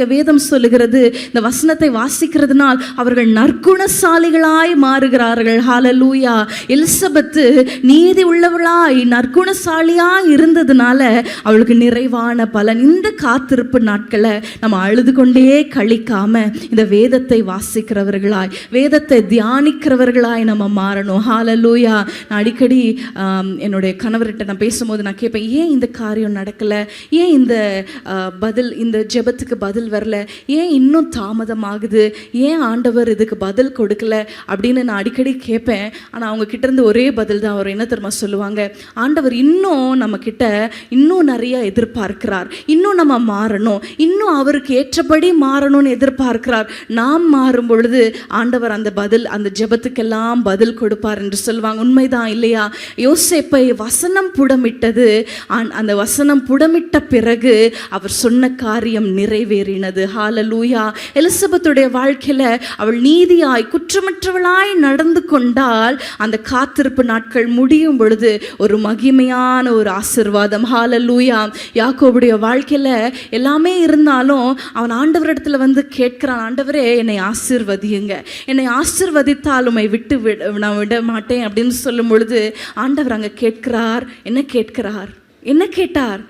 வேதம் சொல்லுகிறது இந்த வசனத்தை வாசிக்கிறதுனால் அவர்கள் நற்குணசாலிகளாய் மாறுகிறார்கள். ஹாலலூயா எலிசபெத்து நீதி உள்ளவளாய் நற்குணசாலியாய் இருந்ததுனால அவளுக்கு நிறைவான பலன். இந்த காத்திருப்பு நாட்களை நம்ம அழுது கொண்டே கழிக்காம இந்த வேதத்தை வாசிக்கிறவர்களாய் வேதத்தை தியானிக்கிறவர்களாய் நம்ம மாறணும். ஹாலலூயா நான் அடிக்கடி என்னுடைய கணவர்கிட்ட நான் பேசும்போது நான் கேட்பேன் ஏன் இந்த காரியம் நடக்கல? ஏன் இந்த பதில் இந்த ஜெபத்துக்கு பதில் வரல. ஏன் இன்னும் தாமதமாகுது? ஏன் ஆண்டவர் இதுக்கு பதில் கொடுக்கல? அப்படின்னு நான் அடிக்கடி கேட்பேன். ஆனால் அவங்க கிட்டேருந்து ஒரே பதில் தான் அவர் என்ன தெரியுமா சொல்லுவாங்க? ஆண்டவர் இன்னும் நம்ம கிட்ட இன்னும் நிறைய எதிர்பார்க்கிறார். இன்னும் நம்ம மாறணும். இன்னும் அவருக்கு ஏற்றபடி மாறணும்னு எதிர்பார்க்கிறார். நாம் மாறும் பொழுது ஆண்டவர் அந்த பதில் அந்த ஜெபத்துக்கெல்லாம் பதில் கொடுப்பார் என்று சொல்லுவாங்க. உண்மைதான் இல்லையா? யோசேப்பை வசனம் புடமிட்டது. அந்த வசனம் புடமிட்ட பிறகு அவர் சொன்ன காரியம் நிறைவேறி நிறைவேறினது ஹாலலூயா எலிசபெத்துடைய வாழ்க்கையில அவள் நீதியாய் குற்றமற்றவளாய் நடந்து கொண்டால் அந்த காத்திருப்பு நாட்கள் முடியும் பொழுது ஒரு மகிமையான ஒரு ஆசிர்வாதம். ஹாலலூயா யாக்கோவுடைய வாழ்க்கையில எல்லாமே இருந்தாலும் அவன் ஆண்டவரிடத்துல வந்து கேட்கிறான் ஆண்டவரே என்னை ஆசிர்வதியுங்க. என்னை ஆசிர்வதித்தால் உம்மை விட்டு விட நான் விட மாட்டேன். அப்படின்னு சொல்லும் பொழுது ஆண்டவர் அங்க கேட்கிறார். என்ன கேட்கிறார்? என்ன கேட்டார்?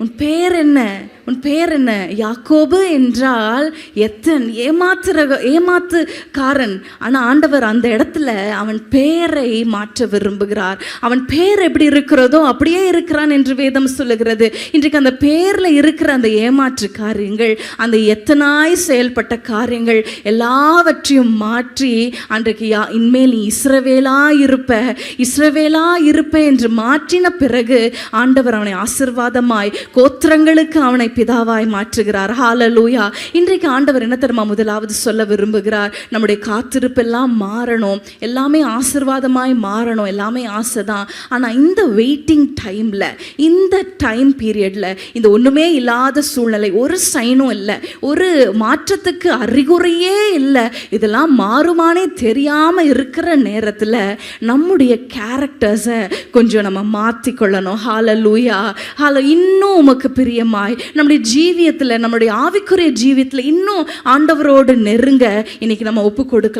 உன் பேர் என்ன? உன் பேர் என்ன? யாக்கோபு என்றால் எத்தன்? ஏமாத்துற ஏமாத்துக்காரன். ஆனால் ஆண்டவர் அந்த இடத்துல அவன் பேரை மாற்ற விரும்புகிறார். அவன் பேர் எப்படி இருக்கிறதோ அப்படியே இருக்கிறான் என்று வேதம் சொல்லுகிறது. இன்றைக்கு அந்த பேரில் இருக்கிற அந்த ஏமாற்று காரியங்கள் அந்த எத்தனாய் செயல்பட்ட காரியங்கள் எல்லாவற்றையும் மாற்றி அன்றைக்கு யா இனிமேல் நீ இஸ்ரவேலா இருப்ப இஸ்ரவேலா இருப்ப என்று மாற்றின பிறகு ஆண்டவர் அவனை ஆசிர்வாதமாய் கோத்திரங்களுக்கு அவனை பிதாவாய் மாற்றுகிறார். ஹாலலூயா இன்றைக்கு ஆண்டவர் என்ன தெரியுமா முதலாவது சொல்ல விரும்புகிறார்? நம்முடைய காத்திருப்பெல்லாம் மாறணும். எல்லாமே ஆசிர்வாதமாய் மாறணும். எல்லாமே ஆசை தான் ஆனால் இந்த வெயிட்டிங் டைமில் இந்த டைம் பீரியடில் இந்த ஒன்றுமே இல்லாத சூழ்நிலை ஒரு சைனும் இல்லை. ஒரு மாற்றத்துக்கு அறிகுறையே இல்லை. இதெல்லாம் மாறுமானே தெரியாமல் இருக்கிற நேரத்தில் நம்முடைய கேரக்டர்ஸை கொஞ்சம் நம்ம மாற்றிக்கொள்ளணும் ஹாலலூயா ஹால இன்னும் உமக்கு பிரியமாய். நம்முடைய ஜீவியத்தில் நம்முடைய ஆவிக்குரிய ஜீவியத்தில் இன்னும் ஆண்டவரோடு நெருங்க இன்னைக்கு நம்ம ஒப்பு கொடுக்கலாம்